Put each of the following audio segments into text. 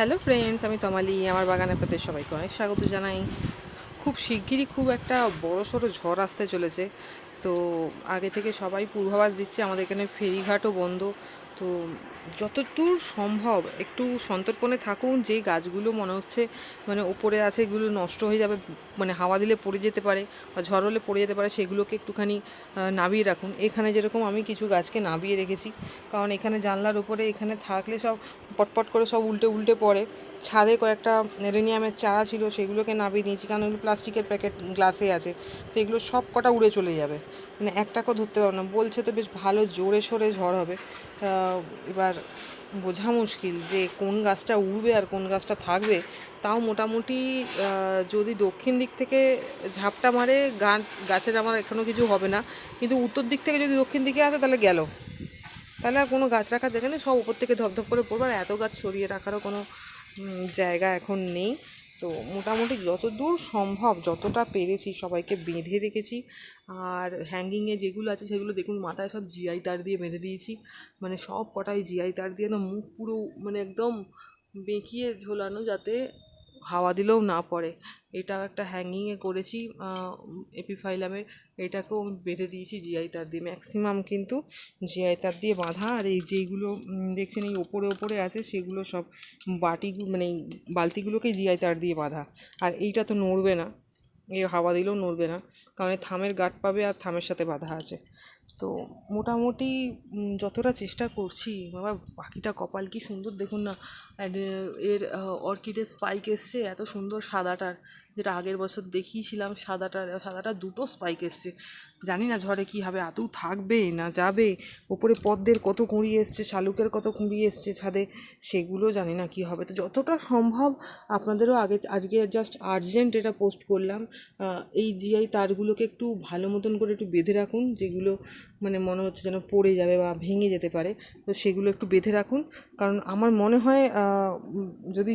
Hello friends আমি তমালি, আমার বাগানে আপনাদের সবাইকে অনেক স্বাগত জানাই। খুব শিগগিরই খুব একটা বড় সড়ো ঝড় আসতে চলেছে। তো আগে থেকে সবাই পূর্বাভাস দিচ্ছে আমাদের এখানে ফেরিঘাটও বন্ধ। তো যতদূর সম্ভব একটু সন্তর্পণে থাকুন যে গাছগুলো মনে হচ্ছে মানে ওপরে আছে, এগুলো নষ্ট হয়ে যাবে মানে হাওয়া দিলে পড়ে যেতে পারে বা ঝড় হলে পড়ে যেতে পারে, সেগুলোকে একটুখানি নাবিয়ে রাখুন। এখানে যেরকম আমি কিছু গাছকে নাবিয়ে রেখেছি, কারণ এখানে জানলার উপরে এখানে থাকলে সব পটপট করে সব উল্টে উল্টে পড়ে। ছাদে কয়েকটা রেনিয়ামের চারা ছিল, সেগুলোকে নাবিয়ে দিয়েছি, কারণ ওগুলো প্লাস্টিকের প্যাকেট গ্লাসে আছে, তো এগুলো সব কটা উড়ে চলে যাবে। মানে একটাকেও ধরতে পারব না, বলছে তো বেশ ভালো জোরে সোরে ঝড় হবে। এবার বোঝা মুশকিল যে কোন গাছটা উড়বে আর কোন গাছটা থাকবে। তাও মোটামুটি যদি দক্ষিণ দিক থেকে ঝাপটা মারে, গাছ, গাছের আমার এখনও কিছু হবে না। কিন্তু উত্তর দিক থেকে যদি দক্ষিণ দিকে আসে, তাহলে গেল। তাহলে আর কোনো গাছ রাখার নেই, সব উপর থেকে ধপধপ করে পড়বে। আর এত গাছ সরিয়ে রাখারও কোনো জায়গা এখন নেই। তো মোটামুটি যতদূর সম্ভব যতটা পেরেছি সবাইকে বেঁধে রেখেছি। আর হ্যাঙ্গিংয়ে যেগুলো আছে সেগুলো দেখুন, মাথায় সব জিআই তার দিয়ে বেঁধে দিয়েছি। মানে সব কটাই জিআই তার দিয়ে না মুখ পুরো মানে একদম বেঁকিয়ে ঝোলানো যাতে হাওয়া দিলেও না পড়ে। এটাও একটা হ্যাঙ্গিংয়ে করেছি এপিফাইলামের এটাকেও বেঁধে দিয়েছি জিআই তার দিয়ে। ম্যাক্সিমাম কিন্তু জিআই তার দিয়ে বাঁধা। আর এই যেইগুলো দেখছেন এই ওপরে ওপরে আছে, সেগুলো সব বাটি মানে এই বালতিগুলোকেই জিআই তার দিয়ে বাঁধা। আর এইটা তো নড়বে না। এই হাওয়া দিলেও নড়বে না। কারণ থামের গাঁট পাবে আর থামের সাথে বাঁধা আছে। তো মোটামুটি যতটা চেষ্টা করছি, বাবা পাখিটা কপাল কি সুন্দর দেখুন না এর অর্কিডের স্পাইক এসছে, এত সুন্দর সাদাটার। যেটা আগের বছর দেখিয়েছিলাম সাদাটার সাদাটা দুটো স্পাইক এসছে। জানি না ঝড়ে কী হবে, আদৌ থাকবে না যাবে? ওপরে পদ্মের কত কুঁড়ি এসছে, শালুকের কত কুঁড়ি এসছে ছাদে, সেগুলো জানি না কী হবে। তো যতটা সম্ভব আপনাদেরও আগে, আজকে জাস্ট আর্জেন্ট এটা পোস্ট করলাম। এই জিআই তারগুলোকে একটু ভালো মতন করে একটু বেঁধে রাখুন, যেগুলো মানে মনে হচ্ছে যেন পড়ে যাবে বা ভেঙে যেতে পারে। তো সেগুলো একটু বেঁধে রাখুন। কারণ আমার মনে হয় যদি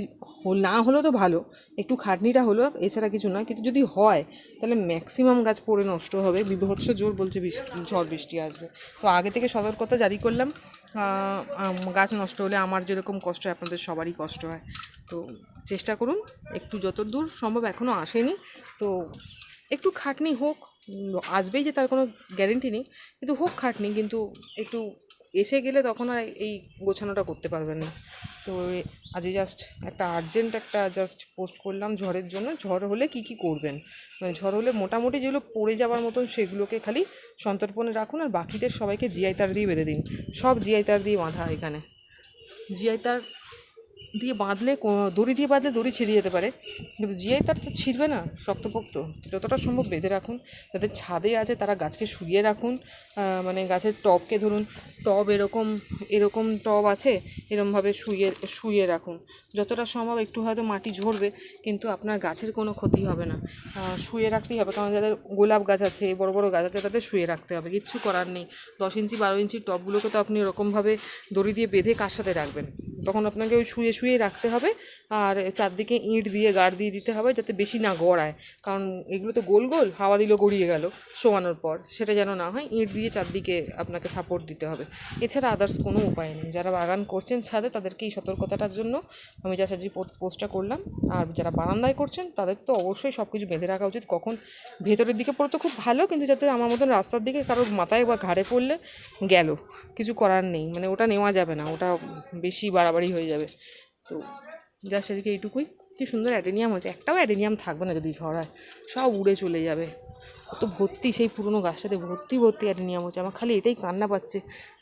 না হলেও তো ভালো। একটু খাটনিটা হলো এছাড়া কিছু না কিন্তু যদি হয়, তাহলে ম্যাক্সিমাম গাছ পড়ে নষ্ট হবে। বিভৎস জোর বলছে বৃষ্টি ঝড় বৃষ্টি আসবে। তো আগে থেকে সতর্কতা জারি করলাম। গাছ নষ্ট হলে আমার যেরকম কষ্ট হয়, আপনাদের সবারই কষ্ট হয়। তো চেষ্টা করুন। একটু যত দূর সম্ভব এখনও আসেনি। তো একটু খাটনি হোক। আসবেই যে তার কোনো গ্যারেন্টি নেই, কিন্তু হোক খাটনি, কিন্তু একটু এসে গেলে তখন আর এই গোছানোটা করতে পারবেন না। তো আজকে জাস্ট একটা আর্জেন্ট একটা জাস্ট পোস্ট করলাম ঝড়ের জন্য। ঝড় হলে কি কি করবেন? মানে ঝড় হলে মোটামুটি যেগুলো পড়ে যাওয়ার মতন সেগুলোকে খালি সন্তর্পণে রাখুন আর বাকিদের সবাইকে জিআই তার দিয়ে বেঁধে দিন। সব জিআই তার দিয়ে বাঁধা এখানে। জিআই তার দিয়ে বাঁধলে দড়ি দিয়ে বাঁধলে দড়ি ছিঁড়ে যেতে পারে। কিন্তু জিআই তার তো ছিঁড়বে না, শক্তপোক্ত। যতটা সম্ভব বেঁধে রাখুন। যাদের ছাদে আছে তারা গাছকে শুইয়ে রাখুন। মানে গাছের টবকে ধরুন, টব এরকম এরকম টব আছে, এরমভাবে শুয়ে শুয়ে রাখুন। যতটা সম্ভব একটু হয়তো মাটি ঝরবে, কিন্তু আপনার গাছের কোনো ক্ষতি হবে না। শুয়ে রাখতেই হবে, কারণ যাদের গোলাপ গাছ আছে, বড় বড় গাছ আছে, তাদের শুয়ে রাখতে হবে, কিচ্ছু করার নেই। দশ ইঞ্চি, বারো ইঞ্চির টবগুলোকে তো আপনি এরকমভাবে দড়ি দিয়ে বেঁধে কার সাথে রাখবেন? তখন আপনাকে ওই শুয়ে শুয়ে রাখতে হবে আর চারদিকে ইঁট দিয়ে গাড় দিয়ে দিতে হবে যাতে বেশি না গড়ায়। কারণ এগুলো তো গোল গোল, হাওয়া দিলেও গড়িয়ে গেল শোয়ানোর পর। সেটা যেন না হয় ইঁট দিয়ে চারদিকে আপনাকে সাপোর্ট দিতে হবে। এছাড়া আদার্স কোনো উপায় নেই। যারা বাগান করছেন ছাদে তাদেরকে এই সতর্কতাটার জন্য আমি জাস্ট আজকে পোস্টটা করলাম। আর যারা বারান্দায় করছেন তাদের তো অবশ্যই সব কিছু বেঁধে রাখা উচিত। কখন ভেতরের দিকে পড়ে তো খুব ভালো, কিন্তু যাতে আমার মতন রাস্তার দিকে কারোর মাথায় বা ঘাড়ে পড়লে গেল। কিছু করার নেই। মানে ওটা নেওয়া যাবে না। ওটা বেশি বাড়াবাড়ি হয়ে যাবে। তো জাস্ট আজকে এইটুকুই। কি সুন্দর অ্যাডেনিয়াম হয়েছে। একটাও অ্যাডেনিয়াম থাকবে না যদি ঝড় হয়। সব উড়ে চলে যাবে। কত ভর্তি, সেই পুরনো গাছটাতে ভর্তি ভর্তি অ্যাডেনিয়াম হচ্ছে। আমার খালি এটাই কান্না পাচ্ছে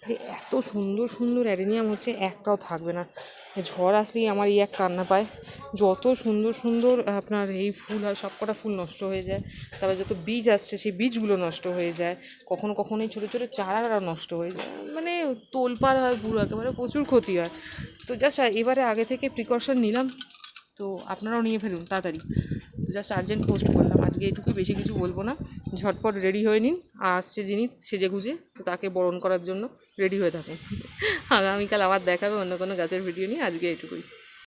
যে এত সুন্দর সুন্দর অ্যাডেনিয়াম হচ্ছে, একটাও থাকবে না। ঝড় আসলেই আমার এই এক কান্না পায়। যত সুন্দর সুন্দর আপনার এই ফুল হয় সব কটা ফুল নষ্ট হয়ে যায়, তারপর যত বীজ আসছে, সেই বীজগুলো নষ্ট হয়ে যায়। কখনো কখনো এই ছোটো ছোটো চারারা নষ্ট হয়ে যায়। মানে তোলপাড় হয় পুরো, একেবারে প্রচুর ক্ষতি হয়। তো জাস্ট এবারে আগে থেকে প্রিকশন নিলাম। তো আপনারাও নিয়ে ফেলুন, তাড়াতাড়ি। তো জাস্ট আর্জেন্ট পোস্ট করলাম। আজকে এটুকুই, বেশি কিছু বলব না। ঝটপট রেডি হয়ে নিন। আর আসছে যিনি, সেজে গুজে, তো তাকে বরণ করার জন্য রেডি হয়ে থাকুন। আগামীকাল আবার দেখাবে অন্য কোনো গাছের ভিডিও নিয়ে। আজকে এটুকুই।